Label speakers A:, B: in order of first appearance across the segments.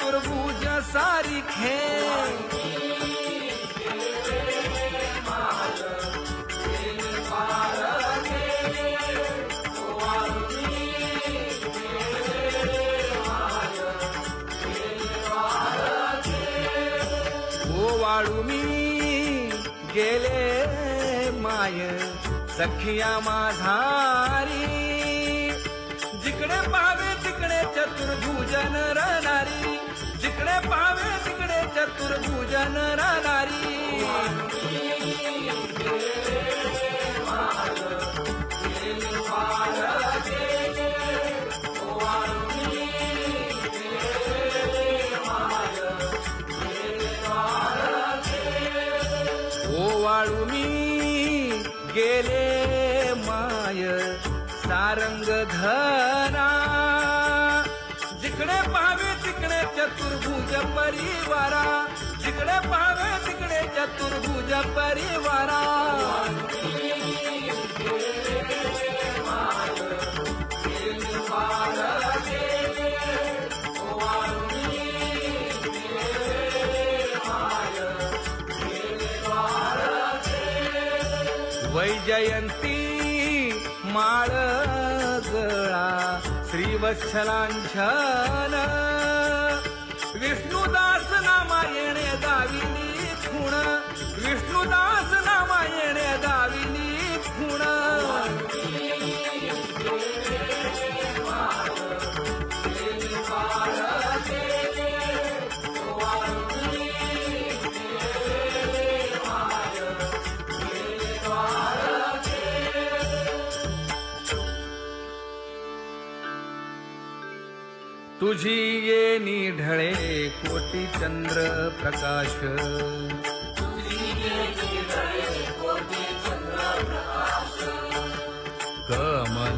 A: चतुर्भुज सारिखे ओ वाळू मी गेले माय सखिया माझारी जिकडे पावे तिकडे चतुर्भुजन राहणारी जिकडे पाहावे तिकडे चतुर्भुजन राहणारी. ओ मी गेले माय सारंग धरा परिवारा जिकडे पाहावे तिकडे चतुर्भुज परिवारा. वैजयंती माळ गळा श्रीवत्सलांछन. उदास नामा येणे दाविनी खुण. तुझी ये निढळे कोटी चंद्र प्रकाश.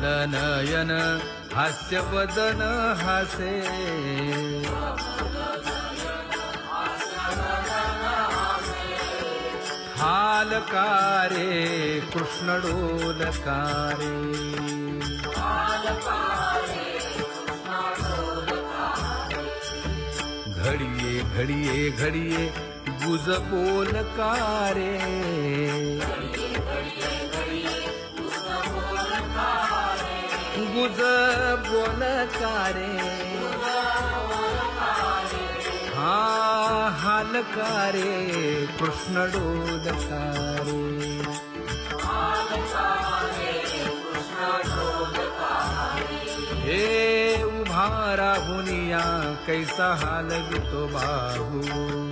A: नयन हास्य वदन हासे। हालकारे कृष्ण डोलकारे घडिये घडिये घडिये गुज बोलकारे तुझ बोल कारे हा हालकारे कृष्ण डोदकारे हे उभा राहुनिया कैसा हाल गीतो बाहू।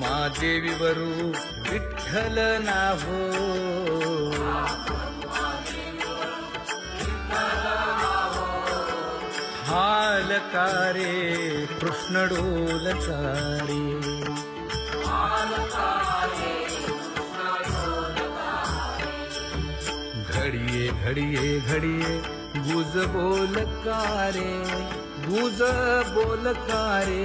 A: बाप रखुमा देवी वरू विठ्ठल नाहो हालकारे कृष्ण डोलकारे घडिये घडिये घडिये गुज बोलकारे गुज बोलकारे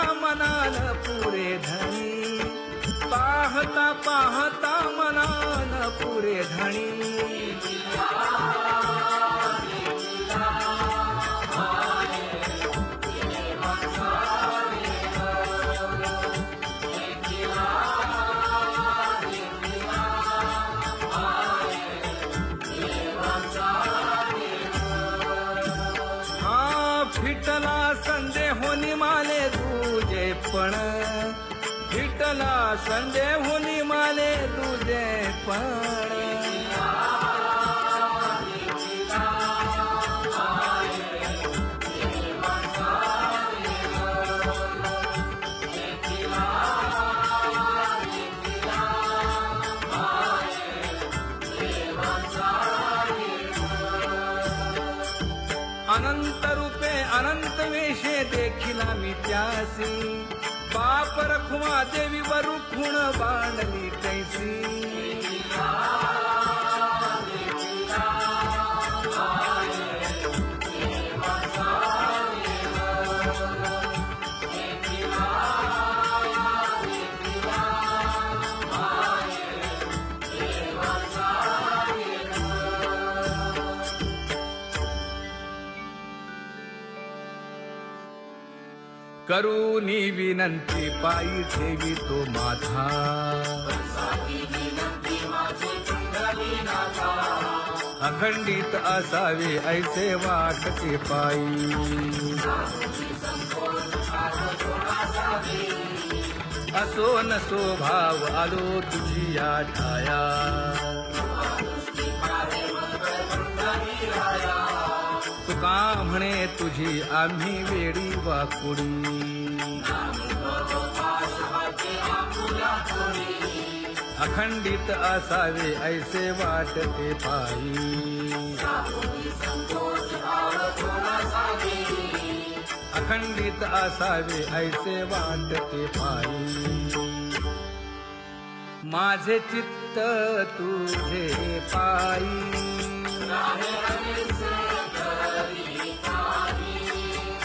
A: पाहता पाहता मनान पुरे धणी. हा फिटला संजय होनी माले तुझे पण. फिटला संजय होनी माले तुझे पण. देवी वरून खूण बांधली कैसी करूनी विनंती पायी ठेवी तो माझा. अखंडित असावे ऐसे वाटते पायी. असो नसो भाव आलो तुझी या छाया. म्हणे तुझी आम्ही वेडी वाकुडी. अखंडित असावे ऐसे वाटते पायी. अखंडित असावे ऐसे वाटते पायी. माझे चित्त तुझे पायी.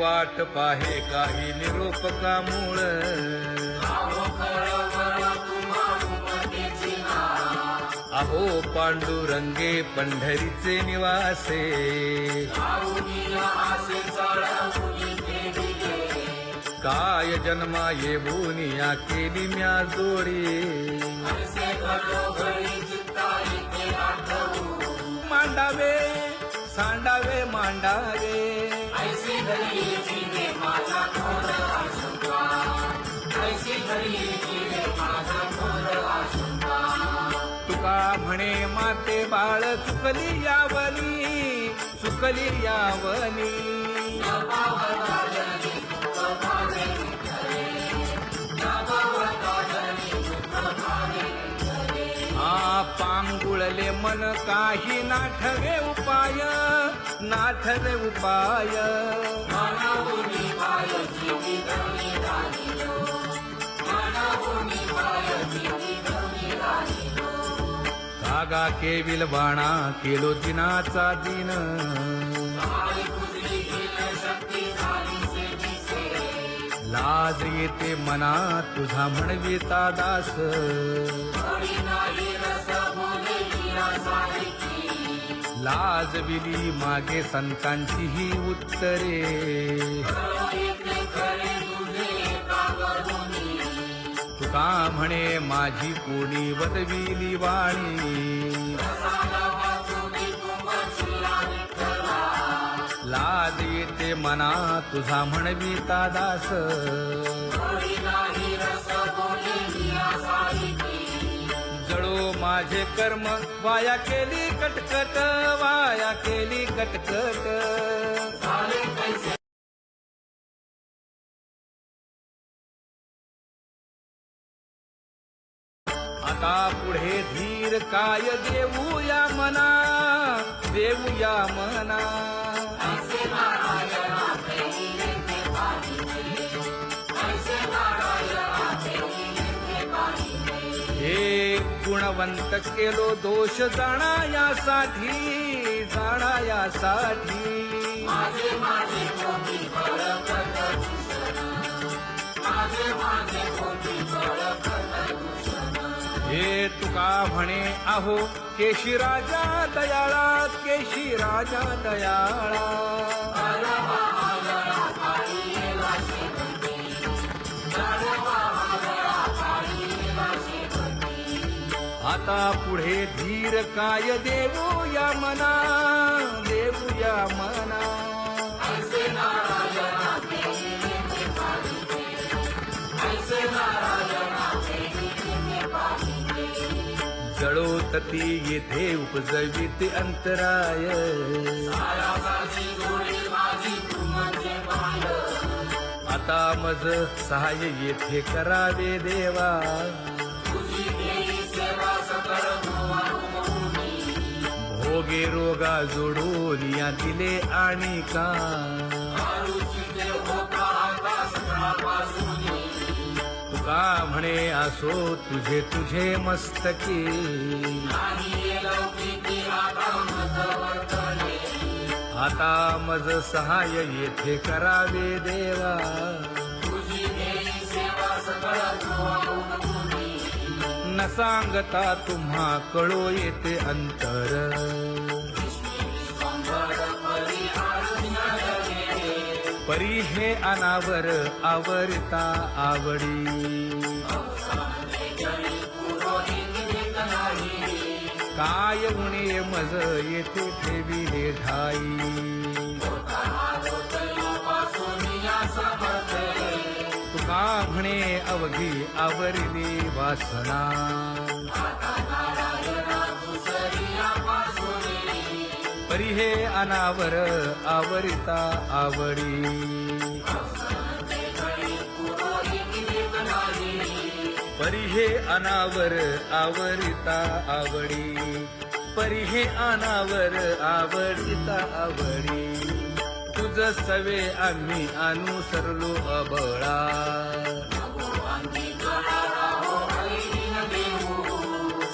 A: वाट पाहे काही निरोप का मूळ. अहो पांडुरंगे पंढरीचे निवासे. काय जन्मा येऊनिया केली म्या जोडी. मांडावे सांडावे मांडावे. तुका म्हणे माते बाळ चुकली यावली चुकली यावली. हा पांगुळले मन काही ना ठरे उपाय. नाठवे उपाय। कागा केविल बाणा केलो दिनाचा दिन। लाज येते मना तुझा म्हणविता दास। लाजविली मागे संतांची ही उत्तरे. तुका म्हणे माझी कोणी वदविली वाणी. लाज येते मना तुझा म्हणविता दास. माझे कर्म वाया केली कटकट वाया केली कटकट. आता पुढे धीर काय देऊया मना देऊया मना. गुणवंत केलो दोष जाणायासाठी जाणायासाठी. हे तुका म्हणे आहो केशी राजा दयाळा केशी राजा दयाळा आता पुढे धीर काय देऊ या मना देऊ या मना. जळोतती येथे उपजवित अंतराय. आता मज सहाय्य येथे करावे देवा. रोगे रोगा जोडून या दिले आणि का? तुका म्हणे असो तुझे तुझे मस्तकी. आता मज सहाय येथे करावे देवा. न सांगता तुम्हा कळो येते अंतर. परी हे अनावर आवरता आवडी. काय उणे मज येथे ठेवी हे ढाई. म्हणे अवघी आवरली वासना. परी हे अनावर आवरिता आवडी. परी हे अनावर आवरिता आवडी. परी हे अनावर आवडिता आवडी. तुझ सवे आम्ही अनुसरलो अबळा.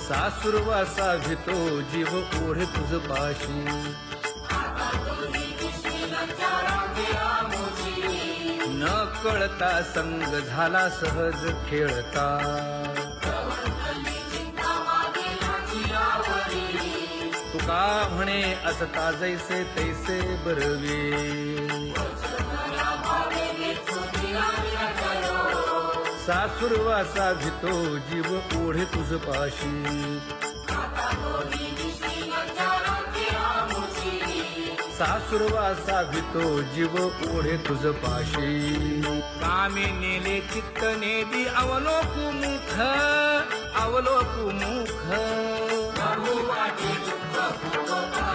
A: सासुरवासा घेतो जीव ओढे तुझ पाशी. न कळता संग झाला सहज खेळता. तुका म्हणे असता जैसे तैसे बरवे. सासुरवासा भितो जीव ओढे तुझ पाशी. सासुरवासा भितो जीव ओढे तुझ पाशी. कामे नेले चित्त नेदी अवलोकू मुख अवलोकू मुख. Total.